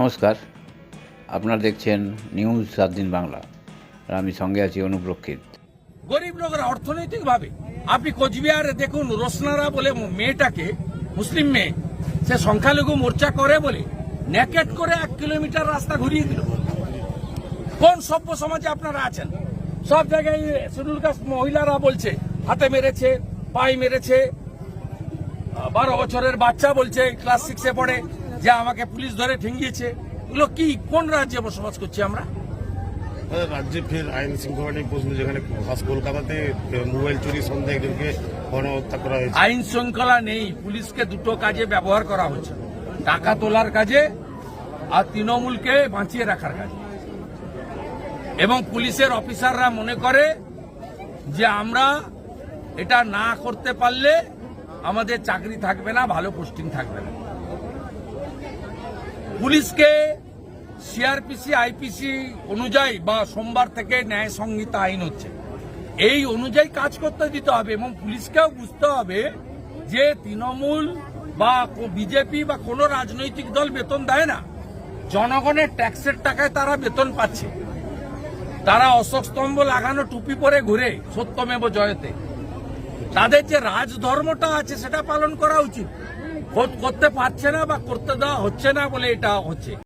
নমস্কার। আপনারা দেখছেন নিউজ সাত দিন বাংলা। আর আমি সঙ্গে আছি অনুপ্রক্ষিত গরিব লোকেরা অর্থনৈতিকভাবে, আপনি কোচবিহারে দেখুন রোশনারা বলে মেয়েটাকে, মুসলিম মেয়ে, সে সংখ্যালঘু মোর্চা করে বলে ন্যাকেট করে এক কিলোমিটার রাস্তা ঘুরিয়ে দিল। কোন সভ্য সমাজে আপনারা আছেন? সব জায়গায় শিডিউল কাস্ট মহিলারা বলছে, হাতে মেরেছে, পায়ে মেরেছে, বারো বছরের বাচ্চা বলছে ক্লাস সিক্সে পড়ে। যে আমাকে পুলিশ ধরে ঠেঙ্গিয়েছে এগুলো কি কোন রাজ্যে বসবাস করছি আমরা? রাজ্যে ফের আইন শৃঙ্খলা নিয়ে প্রশ্ন যেখানে খাস কলকাতাতে মোবাইল চুরি সন্দেহে একজনকে গণহত্যা করা হয়েছে। আইন শৃঙ্খলা নেই পুলিশকে দুটো কাজে ব্যবহার করা হচ্ছে টাকা তোলার কাজে আর তৃণমূলকে বাঁচিয়ে রাখার কাজে। এবং পুলিশের অফিসাররা মনে করে যে আমরা এটা না করতে পারলে আমাদের চাকরি থাকবে না ভালো পোস্টিং থাকবে না। পুলিশকে সিআরপিসি, আইপিসি অনুযায়ী বা সোমবার থেকে ন্যায় সংহিতা আইন হচ্ছে। এই অনুযায়ী কাজ করতে দিতে হবে এবং পুলিশকেও বুঝতে হবে যে তৃণমূল বা বিজেপি বা কোনো রাজনৈতিক দল বেতন দেয় না। জনগণের ট্যাক্সের টাকায় তারা বেতন পাচ্ছে। তারা অশোক স্তম্ভ লাগানো টুপি পরে ঘুরে সত্যমেব জয়তে। তাদের যে রাজধর্মটা আছে, সেটা পালন করা উচিত। করতে পারছে না বা করতে দেওয়া হচ্ছে না বলে এটা হচ্ছে।